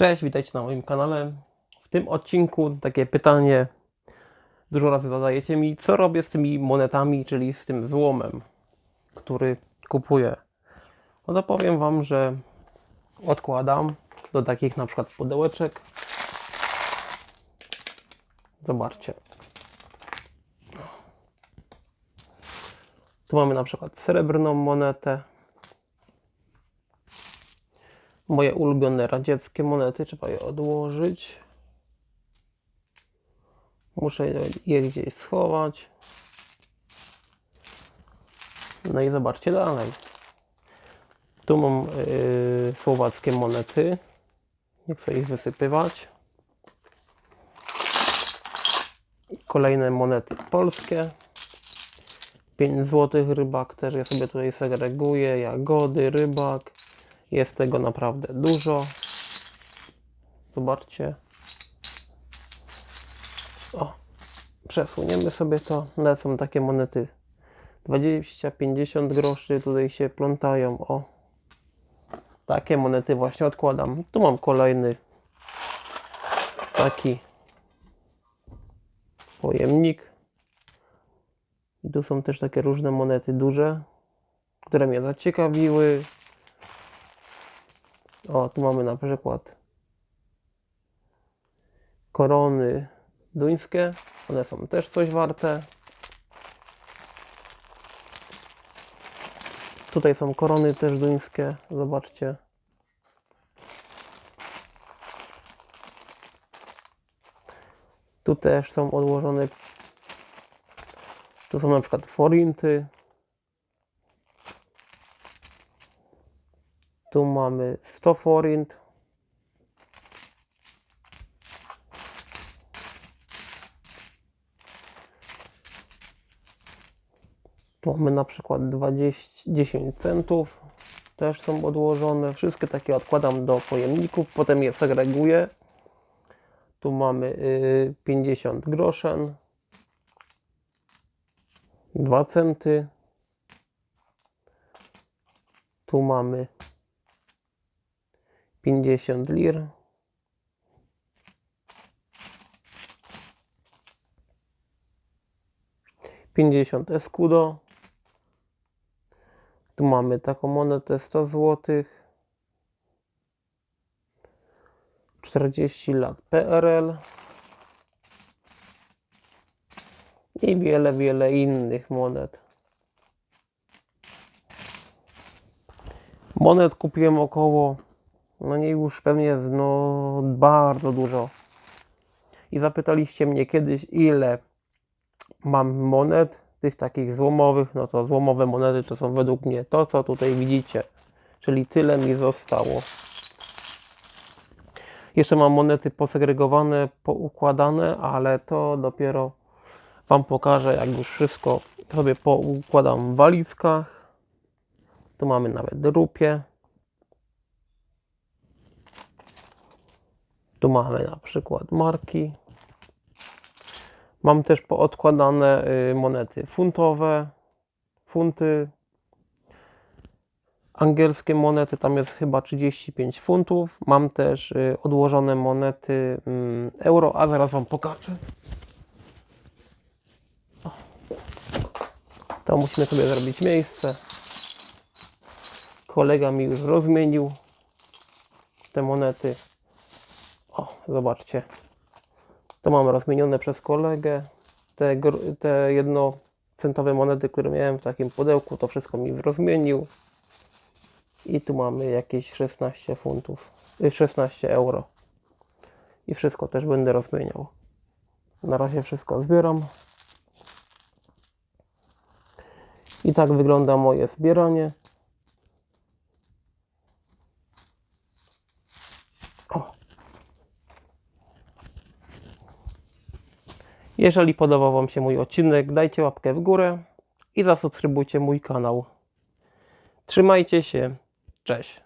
Cześć, witajcie na moim kanale. W tym odcinku takie pytanie dużo razy zadajecie mi, co robię z tymi monetami, czyli z tym złomem, który kupuję. No to powiem Wam, że odkładam do takich na przykład pudełeczek. Zobaczcie. Tu mamy na przykład srebrną monetę. Moje ulubione radzieckie monety, trzeba je odłożyć. Muszę je- gdzieś schować. No i zobaczcie dalej. Tu mam yy, słowackie monety. Nie chcę ich wysypywać. Kolejne monety polskie. 5 złotych rybak też ja sobie tutaj segreguję. Jagody, rybak. Jest tego naprawdę dużo. Zobaczcie. O, przesuniemy sobie to. Lecą takie monety 20-50 groszy. Tutaj się plątają. O, takie monety właśnie odkładam. Tu mam kolejny taki pojemnik. I tu są też takie różne monety duże, które mnie zaciekawiły. O, tu mamy na przykład korony duńskie. One są też coś warte. Tutaj są korony też duńskie. Zobaczcie. Tu też są odłożone. Tu są na przykład forinty. Tu mamy 100 forint. Tu mamy na przykład 20, 10 centów. Też są odłożone. Wszystkie takie odkładam do pojemników. Potem je segreguję. Tu mamy y, 50 groszy. 2 centy. Tu mamy 50 lir. Pięćdziesiąt escudo. Tu mamy taką monetę 100 zł. 40 lat PRL. I wiele, wiele innych monet. Monet kupiłem około no nie już pewnie no bardzo dużo. I zapytaliście mnie kiedyś, ile mam monet, tych takich złomowych. No to złomowe monety to są według mnie to, co tutaj widzicie. Czyli tyle mi zostało. Jeszcze mam monety posegregowane, poukładane, ale to dopiero Wam pokażę, jak już wszystko sobie poukładam w walizkach. Tu mamy nawet rupie. Tu mamy na przykład marki. Mam też poodkładane y, monety funtowe, funty. Angielskie monety, tam jest chyba 35 funtów. Mam też y, odłożone monety mm, euro, a zaraz Wam pokażę. To musimy sobie zrobić miejsce. Kolega mi już rozmienił te monety. O, zobaczcie. To mam rozmienione przez kolegę. Te, te jednocentowe monety, które miałem w takim pudełku, to wszystko mi rozmienił. I tu mamy jakieś 16 funtów, y, 16 euro. I wszystko też będę rozmieniał. Na razie wszystko zbieram. I tak wygląda moje zbieranie. Jeżeli podobał Wam się mój odcinek, dajcie łapkę w górę i zasubskrybujcie mój kanał. Trzymajcie się. Cześć.